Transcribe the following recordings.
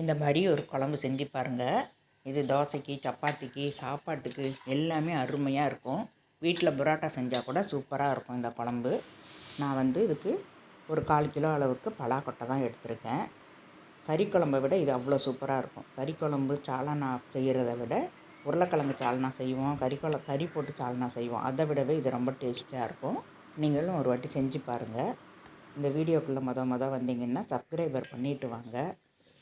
இந்த மாதிரி ஒரு குழம்பு செஞ்சு பாருங்கள் இது தோசைக்கு சப்பாத்திக்கு சாப்பாட்டுக்கு எல்லாமே அருமையாக இருக்கும். வீட்டில் புரோட்டா செஞ்சால் கூட சூப்பராக இருக்கும் இந்த குழம்பு. நான் வந்து இதுக்கு ஒரு கால் கிலோ அளவுக்கு பலாக்கொட்டை தான் எடுத்திருக்கேன். கறி குழம்பை விட இது அவ்வளோ சூப்பராக இருக்கும். கறி குழம்பு சாலனா செய்கிறத விட உருளைக்கிழங்கு சால்னா செய்வோம். கறி குழ கறி போட்டு சால்னா செய்வோம். அதை விடவே இது ரொம்ப டேஸ்ட்டாக இருக்கும். நீங்களும் ஒரு வாட்டி செஞ்சு பாருங்கள் இந்த வீடியோக்குள்ளே மொதல் மொதல் வந்தீங்கன்னா சப்ஸ்கிரைபர் பண்ணிவிட்டு வாங்க.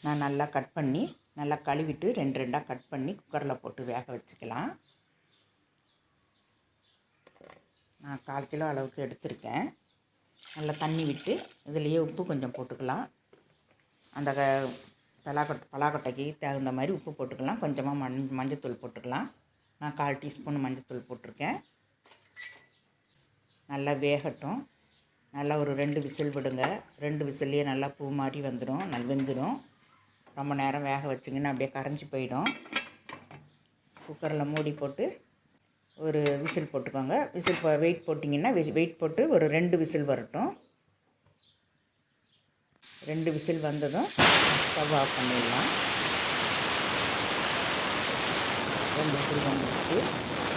நான் நல்லா கட் பண்ணி நல்லா கழுவிட்டு ரெண்டு ரெண்டாக கட் பண்ணி குக்கரில் போட்டு வேக வச்சுக்கலாம். நான் கால் கிலோ அளவுக்கு எடுத்திருக்கேன். நல்லா தண்ணி விட்டு இதுலேயே உப்பு கொஞ்சம் போட்டுக்கலாம். அந்த க பலாக்கொட்டை பலாக்கொட்டைக்கு தகுந்த மாதிரி உப்பு போட்டுக்கலாம். கொஞ்சமாக மண் மஞ்சத்தூள் போட்டுக்கலாம். நான் கால் டீஸ்பூன் மஞ்சத்தூள் போட்டிருக்கேன். நல்லா வேகட்டும். நல்லா ஒரு ரெண்டு விசில் விடுங்க. ரெண்டு விசில்லையே நல்லா பூ மாதிரி வந்துடும் நல் வெந்துடும் ரொம்ப நேரம் வேக வச்சிங்கன்னா அப்படியே கரைஞ்சி போயிடும். குக்கரில் மூடி போட்டு ஒரு விசில் போட்டுக்கோங்க. விசில் போ வெயிட் போட்டிங்கன்னா வெயிட் போட்டு ஒரு ரெண்டு விசில் வரட்டும். ரெண்டு விசில் வந்ததும் ஸ்டவ் ஆஃப் பண்ணிடலாம். ரெண்டு விசில் வந்துடுச்சு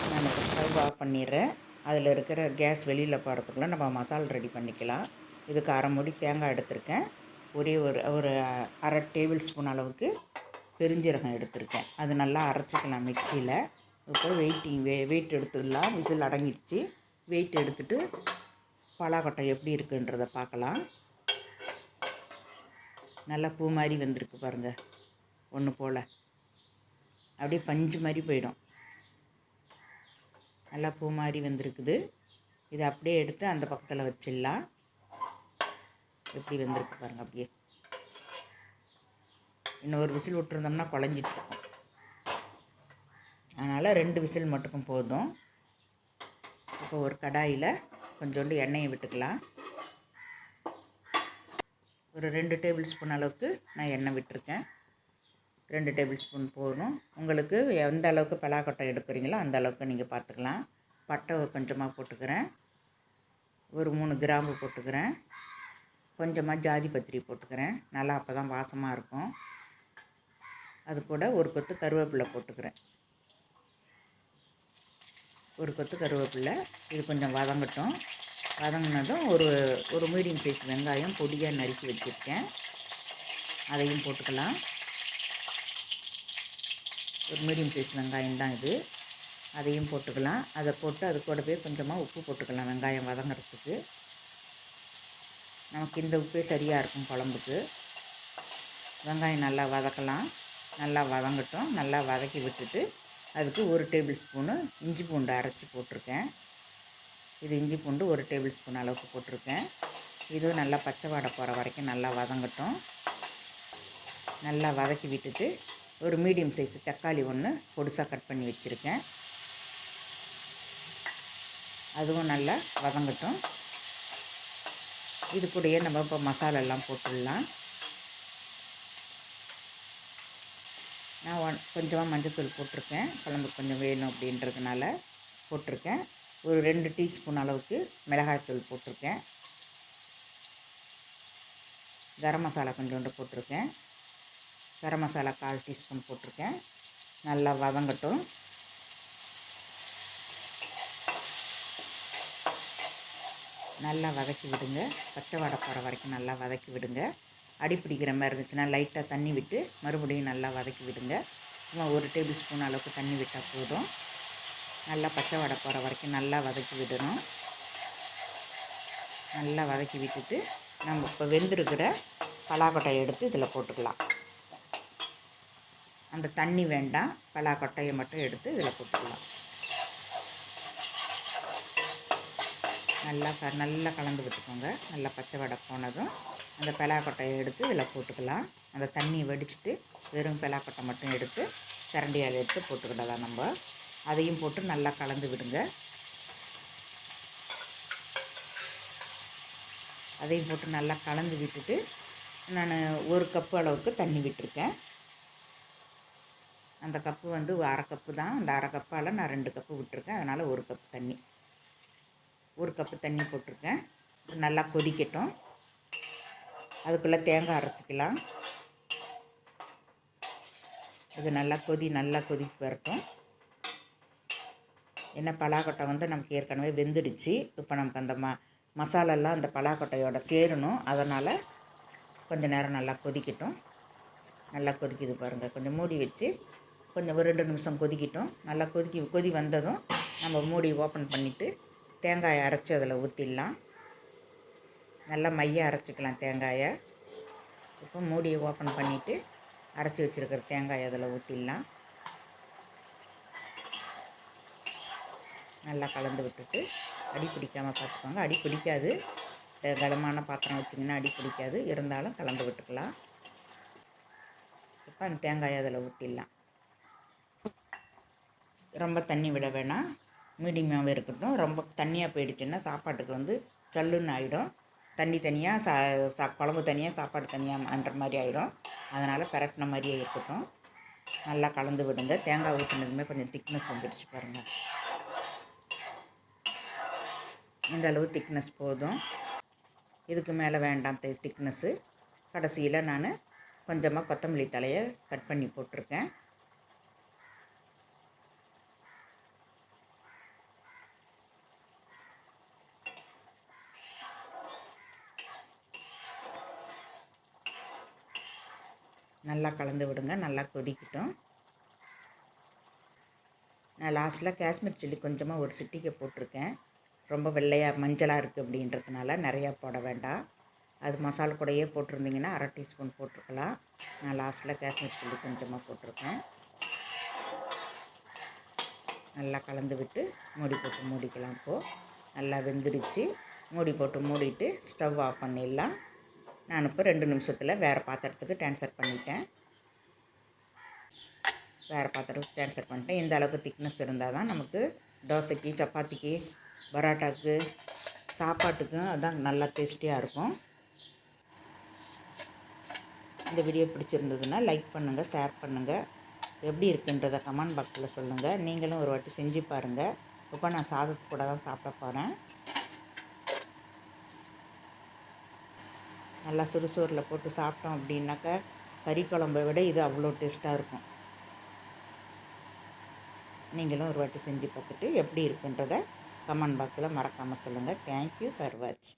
நான் இப்போ ஸ்டவ் ஆஃப் பண்ணிடுறேன். அதில் இருக்கிற கேஸ் வெளியில் போகிறதுக்குள்ள நம்ம மசாலா ரெடி பண்ணிக்கலாம். இதுக்கு அரை மூடி தேங்காய் எடுத்திருக்கேன். ஒரே ஒரு ஒரு அரை டேபிள் ஸ்பூன் அளவுக்கு பெருஞ்சீரகம் எடுத்திருக்கேன். அது நல்லா அரைச்சிக்கலாம் மிக்சியில். இப்போ வெயிட்டிங் வெ வெயிட் எடுத்துடலாம். விசில் அடங்கிடுச்சு. வெயிட் எடுத்துட்டு பலாக்கொட்டை எப்படி இருக்குன்றதை பார்க்கலாம். நல்லா பூ மாதிரி வந்திருக்கு பாருங்கள் ஒன்று போல். அப்படியே பஞ்சு மாதிரி போயிடும். நல்லா பூ மாதிரி வந்திருக்குது. இதை அப்படியே எடுத்து அந்த பக்கத்தில் வச்சிடலாம். எப்படி வந்திருக்கு பாருங்கள் அப்படியே. ஒரு விசில் விட்டுருந்தோம்னா குழஞ்சிட்ருக்கும். அதனால் ரெண்டு விசில் மட்டுக்கும் போதும். இப்போ ஒரு கடாயில் கொஞ்சோண்டு எண்ணெயை விட்டுக்கலாம். ஒரு ரெண்டு டேபிள் ஸ்பூன் அளவுக்கு நான் எண்ணெய் விட்டுருக்கேன். ரெண்டு டேபிள் ஸ்பூன் போதும். உங்களுக்கு எந்த அளவுக்கு பலாக்கொட்டை எடுக்கிறீங்களோ அந்த அளவுக்கு நீங்கள் பார்த்துக்கலாம். பட்டை கொஞ்சமாக போட்டுக்கிறேன். ஒரு மூணு கிராம்பு போட்டுக்கிறேன். கொஞ்சமாக ஜாதி பத்திரி போட்டுக்கிறேன். நல்லா அப்போ தான் வாசமாக இருக்கும். அது கூட ஒரு கொத்து கருவேப்பிலை போட்டுக்கிறேன். ஒரு கொத்து கருவேப்பிலை. இது கொஞ்சம் வதங்கட்டும். வதங்கினதும் ஒரு ஒரு மீடியம் சைஸ் வெங்காயம் பொடியாக நறுக்கி வச்சுருக்கேன். அதையும் போட்டுக்கலாம். ஒரு மீடியம் சைஸ் வெங்காயம் தான் இது. அதையும் போட்டுக்கலாம். அதை போட்டு அது கூடவே கொஞ்சமாக உப்பு போட்டுக்கலாம் வெங்காயம் வதங்கிறதுக்கு. நமக்கு இந்த உப்பே சரியாக இருக்கும் குழம்புக்கு. வெங்காயம் நல்லா வதக்கலாம். நல்லா வதங்கட்டும். நல்லா வதக்கி விட்டுட்டு அதுக்கு ஒரு டேபிள் ஸ்பூனு இஞ்சி பூண்டு அரைச்சி போட்டிருக்கேன். இது இஞ்சி பூண்டு ஒரு டேபிள் ஸ்பூன் அளவுக்கு போட்டிருக்கேன். இதுவும் நல்லா பச்சை வாடை போகிற வரைக்கும் நல்லா வதங்கட்டும். நல்லா வதக்கி விட்டுட்டு ஒரு மீடியம் சைஸ் தக்காளி ஒன்று பொடுசாக கட் பண்ணி வச்சுருக்கேன். அதுவும் நல்லா வதங்கட்டும். இது கூடயே நம்ம இப்போ மசாலெல்லாம் போட்டுடலாம். நான் ஒன் கொஞ்சமாக மஞ்சத்தூள் போட்டிருக்கேன். குழம்பு கொஞ்சம் வேணும் அப்படின்றதுனால போட்டிருக்கேன். ஒரு ரெண்டு டீஸ்பூன் அளவுக்கு மிளகாய்த்தூள் போட்டிருக்கேன். கரம் மசாலா கொஞ்சோண்டு போட்டிருக்கேன். கரம் மசாலா கால் டீஸ்பூன் போட்டிருக்கேன். நல்லா வதங்கட்டும். நல்லா வதக்கி விடுங்க. பச்சை வடை போகிற வரைக்கும் நல்லா வதக்கி விடுங்க. அடி பிடிக்கிற மாதிரி இருந்துச்சுன்னா லைட்டாக தண்ணி விட்டு மறுபடியும் நல்லா வதக்கி விடுங்க. சும்மா ஒரு டேபிள் ஸ்பூன் அளவுக்கு தண்ணி விட்டால் போதும். நல்லா பச்சை வடை போகிற வரைக்கும் நல்லா வதக்கி விடணும். நல்லா வதக்கி விட்டுட்டு நம்ம இப்போ வெந்திருக்கிற பலாக்கொட்டையை எடுத்து இதில் போட்டுக்கலாம். அந்த தண்ணி வேண்டாம். பலாக்கொட்டையை மட்டும் எடுத்து இதில் போட்டுக்கலாம். நல்லா க நல்லா கலந்து விட்டுக்கோங்க. நல்லா பச்சை வடை போனதும் அந்த பலாக்கொட்டையை எடுத்து இதில் போட்டுக்கலாம். அந்த தண்ணியை வடிச்சிட்டு வெறும் பலாக்கொட்டை மட்டும் எடுத்து கரண்டியால் எடுத்து போட்டுக்கிடலாம் நம்ம. அதையும் போட்டு நல்லா கலந்து விடுங்க. அதையும் போட்டு நல்லா கலந்து விட்டுட்டு நான் ஒரு கப்பு அளவுக்கு தண்ணி விட்டுருக்கேன். அந்த கப்பு வந்து அரை கப்பு தான். அந்த அரை கப்பால் நான் ரெண்டு கப்பு விட்டுருக்கேன். அதனால் ஒரு கப்பு தண்ணி. ஒரு கப்பு தண்ணி போட்டிருக்கேன். நல்லா கொதிக்கட்டும். அதுக்குள்ளே தேங்காய் அரைச்சிக்கலாம். இது நல்லா கொதி நல்லா கொதிக்கு வரட்டும். ஏன்னா பலாக்கொட்டை வந்து நமக்கு ஏற்கனவே வெந்துடுச்சு. இப்போ நமக்கு அந்த ம மசாலாலாம் அந்த பலாக்கொட்டையோட சேரணும். அதனால் கொஞ்சம் நேரம் நல்லா கொதிக்கட்டும். நல்லா கொதிக்குது பாருங்கள் கொஞ்சம் மூடி வச்சு கொஞ்சம் ஒரு ரெண்டு நிமிஷம் கொதிக்கட்டும். நல்லா கொதிக்கி கொதி வந்ததும் நம்ம மூடி ஓப்பன் பண்ணிவிட்டு தேங்காயை அரைச்சி அதில் ஊற்றிடலாம். நல்லா மைய அரைச்சிக்கலாம் தேங்காயை. இப்போ மூடியை ஓப்பன் பண்ணிவிட்டு அரைச்சி வச்சுருக்கிற தேங்காயை அதில் ஊற்றிடலாம். நல்லா கலந்து விட்டுட்டு அடி பிடிக்காமல் பார்த்துக்கோங்க. அடி பிடிக்காது. கனமான பாத்திரம் வச்சிங்கன்னா அடி பிடிக்காது. இருந்தாலும் கலந்து விட்டுக்கலாம். இப்போ அந்த தேங்காயை அதில் ஊற்றிடலாம். ரொம்ப தண்ணி விட வேணாம். மீடியமாகவே இருக்கட்டும். ரொம்ப தண்ணியாக போயிடுச்சுன்னா சாப்பாட்டுக்கு வந்து சல்லுன்னு ஆகிடும் தண்ணி தனியாக சா சா குழம்பு தனியாக சாப்பாடு தனியாக அன்ற மாதிரி ஆகிடும் அதனால் பரட்டின மாதிரியே இருக்கட்டும். நல்லா கலந்து விடுங்க. தேங்காய் ஊற்றினதுமே கொஞ்சம் திக்னஸ் வந்துடுச்சு பாருங்கள் இந்த அளவு திக்னஸ் போதும். இதுக்கு மேலே வேண்டாம் திக்னஸ்ஸு கடைசியில் நான் கொஞ்சமாக கொத்தமல்லி தலையை கட் பண்ணி போட்டிருக்கேன். நல்லா கலந்து விடுங்க நல்லா கொதிக்கட்டும். நான் லாஸ்ட்டில் காஷ்மீர் சில்லி கொஞ்சமாக ஒரு சிட்டிக்கை போட்டிருக்கேன். ரொம்ப வெள்ளையாக மஞ்சளாக இருக்குது அப்படின்றதுனால நிறையா போட வேண்டாம். அது மசாலா கூடையே போட்டிருந்தீங்கன்னா அரை டீஸ்பூன் போட்டிருக்கலாம் நான் லாஸ்ட்டில் காஷ்மீர் சில்லி கொஞ்சமாக போட்டிருக்கேன். நல்லா கலந்து விட்டு மூடி போட்டு மூடிக்கலாம் இப்போது நல்லா வெந்துடுச்சு மூடி போட்டு மூடிட்டு ஸ்டவ் ஆஃப் பண்ணிடலாம். நான் இப்போ ரெண்டு நிமிஷத்தில் வேறு பாத்திரத்துக்கு ட்ரான்ஸ்ஃபர் பண்ணிட்டேன். வேறு பாத்திரத்துக்கு ட்ரான்ஸ்ஃபர் பண்ணிட்டேன். இந்த அளவுக்கு திக்னஸ் இருந்தால் தான் நமக்கு தோசைக்கு சப்பாத்திக்கு பரோட்டாவுக்கு சாப்பாட்டுக்கும் அதான் நல்லா டேஸ்டியாக இருக்கும். இந்த வீடியோ பிடிச்சிருந்ததுன்னா லைக் பண்ணுங்கள் ஷேர் பண்ணுங்கள் எப்படி இருக்குன்றதை கமெண்ட் பாக்ஸில் சொல்லுங்கள் நீங்களும் ஒரு வாட்டி செஞ்சு பாருங்கள் இப்போ நான் சாதத்து கூட தான் சாப்பிட போகிறேன் நல்லா சுறுசுறுவில் போட்டு சாப்பிட்டோம் அப்படின்னாக்கா கறி குழம்பை விட இது அவ்வளோ டேஸ்ட்டாக இருக்கும். நீங்களும் ஒரு வாட்டி செஞ்சு பார்த்துட்டு எப்படி இருக்குன்றதை கமெண்ட் பாக்ஸில் மறக்காமல் சொல்லுங்கள் தேங்க்யூ ஃபார் வாட்ச்